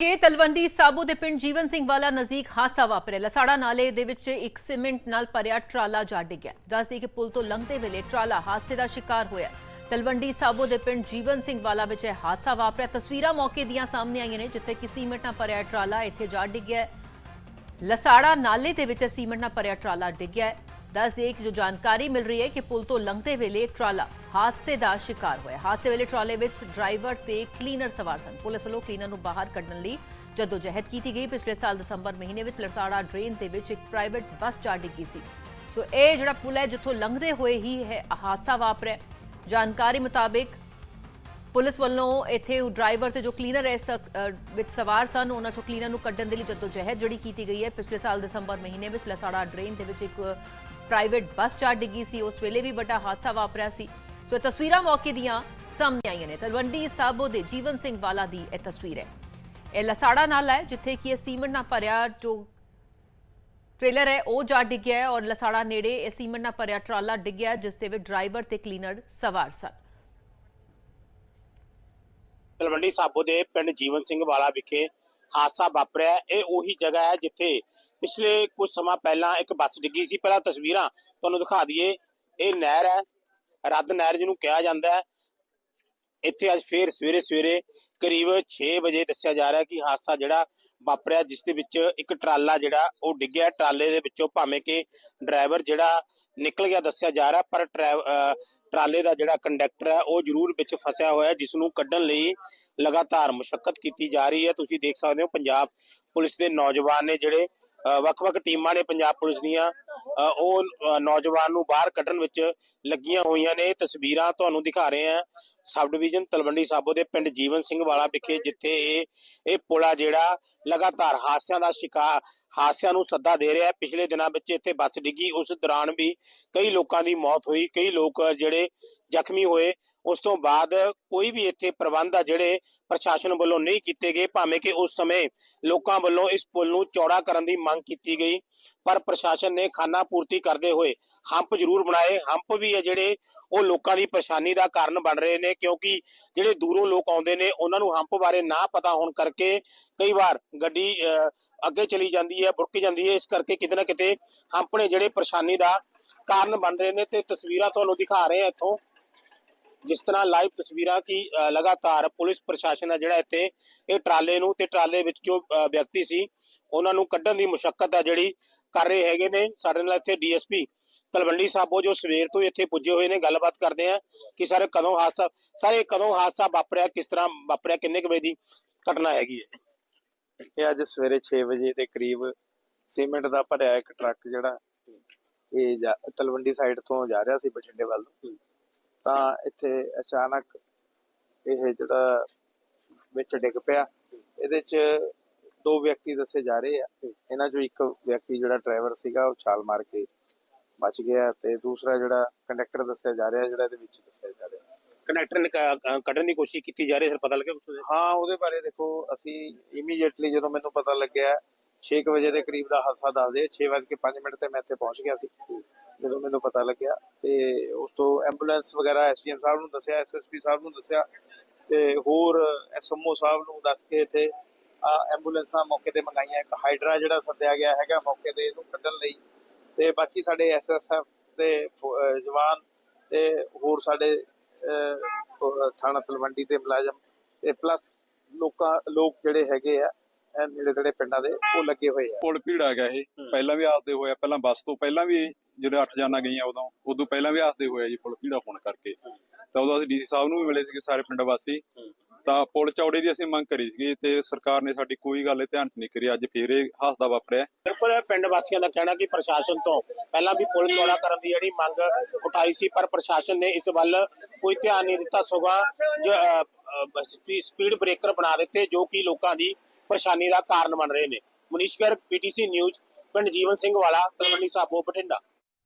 ਕੇ ਤਲਵੰਡੀ ਸਾਬੋ ਦੇ ਪਿੰਡ ਜੀਵਨ ਸਿੰਘ ਵਾਲਾ ਨਜ਼ਦੀਕ ਹਾਦਸਾ ਵਾਪਰਿਆ। ਲਸਾੜਾ ਨਾਲੇ ਦੇ ਵਿੱਚ ਇੱਕ ਸੀਮੈਂਟ ਨਾਲ ਭਰਿਆ ਟਰਾਲਾ ਜਾ ਡਿੱਗਿਆ। ਦੱਸਦੀ ਕਿ ਪੁਲ ਤੋਂ ਲੰਘਦੇ ਵੇਲੇ ਟਰਾਲਾ ਹਾਦਸੇ ਦਾ ਸ਼ਿਕਾਰ ਹੋਇਆ। ਤਲਵੰਡੀ ਸਾਬੋ ਦੇ ਪਿੰਡ ਜੀਵਨ ਸਿੰਘ ਵਾਲਾ ਵਿੱਚ ਇਹ ਹਾਦਸਾ ਵਾਪਰਿਆ। ਤਸਵੀਰਾਂ ਮੌਕੇ ਦੀਆਂ ਸਾਹਮਣੇ ਆਈਆਂ ਨੇ, ਜਿੱਥੇ ਕਿ ਸੀਮੈਂਟ ਨਾਲ ਭਰਿਆ ਟਰਾਲਾ ਇੱਥੇ ਜਾ ਡਿੱਗਿਆ ਲਸਾੜਾ ਨਾਲੇ ਦੇ ਵਿੱਚ ਸੀਮੈਂਟ ਨਾਲ ਭਰਿਆ ਟਰਾਲਾ ਡਿੱਗਿਆ ਦੱਸ ਦਈਏ ਕਿ ਜੋ ਜਾਣਕਾਰੀ ਮਿਲ ਰਹੀ ਹੈ ਕਿ ਪੁਲ ਤੋਂ ਲੰਘਦੇ ਵੇਲੇ ਟਰਾਲਾ ਹਾਦਸੇ ਦਾ ਸ਼ਿਕਾਰ ਹੋਇਆ ਹਾਦਸੇ ਵੇਲੇ ਟਰਾਲੇ ਵਿੱਚ ਡਰਾਈਵਰ ਤੇ ਕਲੀਨਰ ਸਵਾਰ ਸਨ ਪੁਲਿਸ ਵੱਲੋਂ ਕਲੀਨਰ ਨੂੰ ਬਾਹਰ ਕੱਢਣ ਲਈ ਜਦੋਂ ਕੀਤੀ ਗਈ ਪਿਛਲੇ ਸਾਲ ਦਸੰਬਰ ਮਹੀਨੇ ਵਿੱਚ ਲਸਾੜਾ ਡਰੇਨ ਦੇ ਵਿੱਚ ਇੱਕ ਪ੍ਰਾਈਵੇਟ ਬੱਸ ਜਾ ਡਿੱਗੀ ਸੀ ਸੋ ਇਹ ਜਿਹੜਾ ਪੁਲ ਹੈ ਜਿੱਥੋਂ ਲੰਘਦੇ ਹੋਏ ਹੀ ਇਹ ਹਾਦਸਾ ਵਾਪਰਿਆ ਜਾਣਕਾਰੀ ਮੁਤਾਬਿਕ ਪੁਲਿਸ ਵੱਲੋਂ ਇੱਥੇ ਉਹ ਡਰਾਈਵਰ ਤੇ ਜੋ ਕਲੀਨਰ ਇਸ ਅ, ਵਿੱਚ ਸਵਾਰ ਸਨ ਉਹਨਾਂ ਚੋਂ ਕਲੀਨਰ ਨੂੰ ਕੱਢਣ ਦੇ ਲਈ ਜਦੋਂ ਜਹਿਦ ਜਿਹੜੀ ਕੀਤੀ ਗਈ ਹੈ ਪਿਛਲੇ ਸਾਲ ਦਸੰਬਰ ਮਹੀਨੇ ਵਿੱਚ ਲਸਾੜਾ ਡਰੇਨ ਦੇ ਵਿੱਚ ਇੱਕ ਪ੍ਰਾਈਵੇਟ ਬੱਸ ਜਾ ਡਿੱਗੀ ਸੀ ਉਸ ਵੇਲੇ ਵੀ ਵੱਡਾ ਹਾਦਸਾ ਵਾਪਰਿਆ ਸੀ। ਸੋ ਤਸਵੀਰਾਂ ਮੌਕੇ ਦੀਆਂ ਸਾਹਮਣੇ ਆਈਆਂ ਨੇ। ਤਲਵੰਡੀ ਸਾਬੋ ਦੇ ਜੀਵਨ ਸਿੰਘ ਵਾਲਾ ਦੀ ਇਹ ਤਸਵੀਰ ਹੈ। ਇਹ ਲਸਾੜਾ ਨਾਲ ਹੈ ਜਿੱਥੇ ਕਿ ਇਹ ਸੀਮੈਂਟ ਨਾਲ ਭਰਿਆ ਜੋ ਟ੍ਰੇਲਰ ਹੈ ਉਹ ਜਾ ਡਿੱਗਿਆ ਹੈ ਔਰ ਲਸਾੜਾ ਨੇੜੇ ਇਹ ਸੀਮੈਂਟ ਨਾਲ ਭਰਿਆ ਟਰਾਲਾ ਡਿੱਗਿਆ ਹੈ, ਜਿਸ ਦੇ ਵਿੱਚ ਡਰਾਈਵਰ ਤੇ ਕਲੀਨਰ ਸਵਾਰ ਸਨ। ਤਲਵੰਡੀ ਸਾਬੋ ਦੇ ਪਿੰਡ ਜੀਵਨ ਸਿੰਘ ਵਾਲਾ ਵਿਖੇ ਹਾਦਸਾ ਵਾਪਰਿਆ ਇਹ ਉਹੀ ਜਗ੍ਹਾ ਹੈ ਜਿੱਥੇ ਪਿਛਲੇ ਕੁਝ ਸਮਾਂ ਪਹਿਲਾਂ ਇੱਕ ਬੱਸ ਡਿੱਗੀ ਸੀ ਪਹਿਲਾਂ ਤਸਵੀਰਾਂ ਤੁਹਾਨੂੰ ਦਿਖਾ ਦਈਏ। ਇਹ ਨਹਿਰ ਹੈ ਰੱਦ ਨਹਿਰ ਜਿਹਨੂੰ ਕਿਹਾ ਜਾਂਦਾ ਹੈ। ਇੱਥੇ ਅੱਜ ਫੇਰ ਸਵੇਰੇ ਸਵੇਰੇ ਕਰੀਬ 6 ਵਜੇ ਦੱਸਿਆ ਜਾ ਰਿਹਾ ਕਿ ਹਾਦਸਾ ਜਿਹੜਾ ਵਾਪਰਿਆ ਜਿਸ ਦੇ ਵਿੱਚ ਇੱਕ ਟਰਾਲਾ ਜਿਹੜਾ ਉਹ ਡਿੱਗਿਆ। ਟਰਾਲੇ ਦੇ ਵਿੱਚੋਂ ਭਾਵੇਂ ਕਿ ਡਰਾਈਵਰ ਜਿਹੜਾ ਨਿਕਲ ਗਿਆ ਦੱਸਿਆ ਜਾ ਰਿਹਾ ਪਰ ਟਰੈ- ਟਰਾਲੇ ਦਾ ਜਿਹੜਾ ਕੰਡਕਟਰ ਹੈ ਉਹ ਜ਼ਰੂਰ ਵਿੱਚ ਫਸਿਆ ਹੋਇਆ ਹੈ, ਜਿਸ ਨੂੰ ਕੱਢਣ ਲਈ ਲਗਾਤਾਰ ਮੁਸ਼ਕਲ ਕੀਤੀ ਜਾ ਰਹੀ ਹੈ। ਤੁਸੀਂ ਦੇਖ ਸਕਦੇ ਹੋ ਪੰਜਾਬ ਪੁਲਿਸ ਦੇ ਨੌਜਵਾਨ ਨੇ ਜਿਹੜੇ ਵੱਖ-ਵੱਖ ਟੀਮਾਂ ਨੇ ਪੰਜਾਬ ਪੁਲਿਸ ਦੀਆਂ। ਉਹ ਨੌਜਵਾਨ ਨੂੰ ਬਾਹਰ ਕੱਢਣ ਵਿੱਚ ਲੱਗੀਆਂ ਹੋਈਆਂ ਨੇ। ਤਸਵੀਰਾਂ ਤੁਹਾਨੂੰ ਦਿਖਾ ਰਹੇ ਹਾਂ। ਸਬ ਡਿਵੀਜ਼ਨ ਤਲਵੰਡੀ ਸਾਬੋ ਦੇ ਪਿੰਡ ਜੀਵਨ ਸਿੰਘ ਵਾਲਾ ਵਿਖੇ, ਜਿੱਥੇ ਇਹ ਇਹ ਪੁਲਾ ਜਿਹੜਾ ਲਗਾਤਾਰ ਹਾਦਸਿਆਂ ਦਾ ਸ਼ਿਕਾਰ ਹਾਦਸਿਆਂ ਨੂੰ ਸੱਦਾ ਦੇ ਰਿਹਾ ਹੈ। ਪਿਛਲੇ ਦਿਨਾਂ ਵਿੱਚ ਇੱਥੇ ਬੱਸ ਡਿੱਗੀ। ਉਸ ਦੌਰਾਨ ਵੀ ਕਈ ਲੋਕਾਂ ਦੀ ਮੌਤ ਹੋਈ। ਕਈ ਲੋਕ ਜਿਹੜੇ ਜ਼ਖਮੀ ਹੋਏ। ਉਸ ਤੋਂ ਬਾਅਦ ਕੋਈ ਵੀ ਇੱਥੇ ਪ੍ਰਬੰਧ ਆ ਜਿਹੜੇ ਪ੍ਰਸ਼ਾਸਨ ਵੱਲੋਂ ਨਹੀਂ ਕੀਤੇ ਗਏ, ਭਾਵੇਂ ਕਿ ਉਸ ਸਮੇਂ ਲੋਕਾਂ ਵੱਲੋਂ ਇਸ ਪੁਲ ਨੂੰ ਚੌੜਾ ਕਰਨ ਦੀ ਮੰਗ ਕੀਤੀ ਗਈ, ਪਰ ਪ੍ਰਸ਼ਾਸਨ ਨੇ ਖਾਨਾ ਪੂਰਤੀ ਕਰਦੇ ਹੋਏ ਹੰਪ ਜ਼ਰੂਰ ਬਣਾਏ। ਹੰਪ ਵੀ ਹੈ ਜਿਹੜੇ ਉਹ ਲੋਕਾਂ ਦੀ ਪਰੇਸ਼ਾਨੀ ਦਾ ਕਾਰਨ ਬਣ ਰਹੇ ਨੇ, ਕਿਉਂਕਿ ਜਿਹੜੇ ਦੂਰੋਂ ਲੋਕ ਆਉਂਦੇ ਨੇ, ਉਹਨਾਂ ਨੂੰ ਹੰਪ ਬਾਰੇ ਨਾ ਪਤਾ ਹੋਣ ਕਰਕੇ ਕਈ ਵਾਰ ਗੱਡੀ ਅੱਗੇ ਚਲੀ ਜਾਂਦੀ ਹੈ ਬੁਰਕ ਜਾਂਦੀ ਹੈ, ਇਸ ਕਰਕੇ ਕਿਤੇ ਨਾ ਕਿਤੇ ਹੰਪ ਨੇ ਜਿਹੜੇ ਪਰੇਸ਼ਾਨੀ ਦਾ ਕਾਰਨ ਬਣ ਰਹੇ ਨੇ, ਤੇ ਤਸਵੀਰਾਂ ਤੁਹਾਨੂੰ ਦਿਖਾ ਰਹੇ ਆ ਇੱਥੋਂ। ਜਿਸ ਤਰ੍ਹਾਂ ਲਾਈਵ ਤਸਵੀਰਾਂ ਕੀ ਲਗਾਤਾਰ ਪੁਲਿਸ ਪ੍ਰਸ਼ਾਸਨ ਹੈ ਜਿਹੜਾ ਇੱਥੇ ਇਹ ਟਰਾਲੇ ਨੂੰ ਤੇ ਟਰਾਲੇ ਵਿੱਚ ਜੋ ਵਿਅਕਤੀ ਸੀ ਉਹਨਾਂ ਨੂੰ ਕੱਢਣ ਦੀ ਮੁਸ਼ਕਲ ਹੈ ਜਿਹੜੀ ਕਰ ਰਹੇ ਹੈਗੇ ਨੇ। ਸਾਡੇ ਨਾਲ ਇੱਥੇ ਡੀਐਸਪੀ ਤਲਵੰਡੀ ਸਾਬੋ ਜੋ ਸਵੇਰ ਤੋਂ ਇੱਥੇ ਪੁੱਜੇ ਹੋਏ ਨੇ ਗੱਲਬਾਤ ਕਰਦੇ ਆ ਕਿ ਸਰ ਕਦੋਂ ਹਾਦਸਾ ਸਰ ਇਹ ਕਦੋਂ ਹਾਦਸਾ ਵਾਪਰਿਆ ਕਿਸ ਤਰ੍ਹਾਂ ਵਾਪਰਿਆ ਕਿੰਨੇ ਕੁ ਵਜੇ ਦੀ ਘਟਨਾ ਹੈਗੀ ਹੈ? ਇਹ ਅੱਜ ਸਵੇਰੇ 6 ਵਜੇ ਦੇ ਕਰੀਬ ਸੀਮੈਂਟ ਦਾ ਭਰਿਆ ਇੱਕ ਟਰੱਕ ਜਿਹੜਾ ਇਹ ਤਲਵੰਡੀ ਸਾਈਡ ਤੋਂ ਜਾ ਰਿਹਾ ਸੀ ਬਠਿੰਡੇ ਵੱਲ ਨੂੰ। ਤਾਂ ਇੱਥੇ ਅਚਾਨਕ ਇਹ ਜਿਹੜਾ ਵਿੱਚ ਡਿੱਗ ਪਿਆ। ਇਹਦੇ 'ਚ ਦੋ ਵਿਅਕਤੀ ਦੱਸੇ ਜਾ ਰਹੇ ਆ। ਇਹਨਾਂ 'ਚੋਂ ਇੱਕ ਵਿਅਕਤੀ ਜਿਹੜਾ ਡਰਾਈਵਰ ਸੀਗਾ ਉਹ ਛਾਲ ਮਾਰ ਕੇ ਬਚ ਗਿਆ ਤੇ ਦੂਸਰਾ ਜਿਹੜਾ ਕੰਡਕਟਰ ਦੱਸਿਆ ਜਾ ਰਿਹਾ ਜਿਹੜਾ ਇਹਦੇ ਵਿੱਚ ਦੱਸਿਆ ਜਾ ਰਿਹਾ। ਕਨੈਕਟਰ ਨੇ ਕ- ਕ- ਕੱਢਣ ਦੀ ਕੋਸ਼ਿਸ਼ ਕੀਤੀ ਜਾ ਰਹੀ ਹੈ ਸਰ ਪਤਾ ਲੱਗਿਆ ਉਹਦੇ? ਹਾਂ ਉਹਦੇ ਬਾਰੇ ਦੇਖੋ ਅਸੀਂ ਇਮੀਡੀਏਟਲੀ ਜਦੋਂ ਮੈਨੂੰ ਪਤਾ ਲੱਗਿਆ 6 ਵਜੇ ਦੇ ਕਰੀਬ ਦਾ ਹਾਦਸਾ ਦੱਸਦੇ 6:05 ਮਿੰਟ ਤੇ ਮੈਂ ਇੱਥੇ ਪਹੁੰਚ ਗਿਆ ਸੀ। ਜਦੋਂ ਮੈਨੂੰ ਪਤਾ ਲੱਗਿਆ ਤੇ ਉਸ ਤੋਂ ਐਂਬੂਲੈਂਸ ਵਗੈਰਾ ਐਸਡੀਐਮ ਸਾਹਿਬ ਨੂੰ ਦੱਸਿਆ ਐਸਐਸਪੀ ਸਾਹਿਬ ਨੂੰ ਦੱਸਿਆ ਤੇ ਹੋਰ ਐਸਐਮਓ ਸਾਹਿਬ ਨੂੰ ਦੱਸ ਕੇ ਇੱਥੇ ਆ ਐਂਬੂਲੈਂਸਾਂ ਮੌਕੇ ਤੇ ਮੰਗਾਈਆਂ। ਇੱਕ ਹਾਈਡਰਾ ਜਿਹੜਾ ਸੱਦਿਆ ਗਿਆ ਹੈਗਾ ਮੌਕੇ ਤੇ ਇਹਨੂੰ ਕੱਢਣ ਲਈ ਤੇ ਬਾਕੀ ਸਾਡੇ ਐਸਐਸਐਫ ਦੇ ਜਵਾਨ ਤੇ ਹੋਰ ਸਾਡੇ ਥਾਣਾ ਤਲਵੰਡੀ ਦੇ ਮੁਲਾਜ਼ਮ ਤੇ ਪਲੱਸ ਲੋਕਾਂ ਲੋਕ ਜਿਹੜੇ ਹੈਗੇ ਆ ਇਹ ਨੇੜੇ ਤੇੜੇ ਪਿੰਡਾਂ ਦੇ ਉਹ ਲੱਗੇ ਹੋਏ ਆ। ਪੁਲ ਭੀੜਾ ਗਿਆ ਇਹ। ਪਹਿਲਾਂ ਵੀ ਆਸਦੇ ਹੋਇਆ ਪਹਿਲਾਂ ਬੱਸ ਤੋਂ ਪਹਿਲਾਂ ਵੀ ਜਦੋਂ ਅੱਠ ਜਾਨਾਂ ਗਈਆਂ ਉਦੋਂ ਉਦੋਂ ਪਹਿਲਾਂ ਵੀ ਆਸਦੇ ਹੋਇਆ ਜੀ ਪੁਲ ਭੀੜਾ ਹੋਣ ਕਰਕੇ। ਤਾਂ ਉਦੋਂ ਅਸੀਂ ਡੀਸੀ ਸਾਹਿਬ ਨੂੰ ਵੀ ਮਿਲੇ ਸੀਗੇ ਸਾਰੇ ਪਿੰਡ ਵਾਸੀ। ਤਾਂ ਪੁਲ ਚੌੜੇ ਦੀ ਅਸੀਂ ਮੰਗ ਕਰੀ ਸੀਗੀ ਤੇ ਸਰਕਾਰ ਨੇ ਸਾਡੀ ਕੋਈ ਗੱਲ ਧਿਆਨ ਨਹੀਂ ਕਰੀ ਅੱਜ ਫੇਰ ਇਹ ਹਾਸਦਾ ਵਾਪਰਿਆ। ਬਿਲਕੁਲ ਪਿੰਡ ਵਾਸੀਆਂ ਦਾ ਕਹਿਣਾ ਕਿ ਪ੍ਰਸ਼ਾਸਨ ਤੋਂ ਪਹਿਲਾਂ ਵੀ ਪੁਲ ਚੌੜਾ ਕਰਨ ਦੀ ਜਿਹੜੀ ਮੰਗ ਉਠਾਈ ਸੀ ਪਰ ਪ੍ਰਸ਼ਾਸਨ ਨੇ ਇਸ ਵੱਲ ਕੋਈ ਧਿਆਨ ਨਹੀਂ ਦਿੱਤਾ। ਸਗੋਂ ਜੋ, ਸਪੀਡ ਬ੍ਰੇਕਰ ਬਣਾ ਦਿੱਤੇ ਜੋ ਕਿ ਲੋਕਾਂ ਦੀ ਪਰੇਸ਼ਾਨੀ ਦਾ ਕਾਰਨ ਬਣ ਰਹੇ ਨੇ। ਮਨੀਸ਼ ਗਰਗ ਪੀਟੀਸੀ ਨਿਊਜ਼ ਪਿੰਡ ਜੀਵਨ ਸਿੰਘ ਵਾਲਾ ਤਲਵੰਡੀ ਸਾਬੋ ਬਠਿੰਡਾ।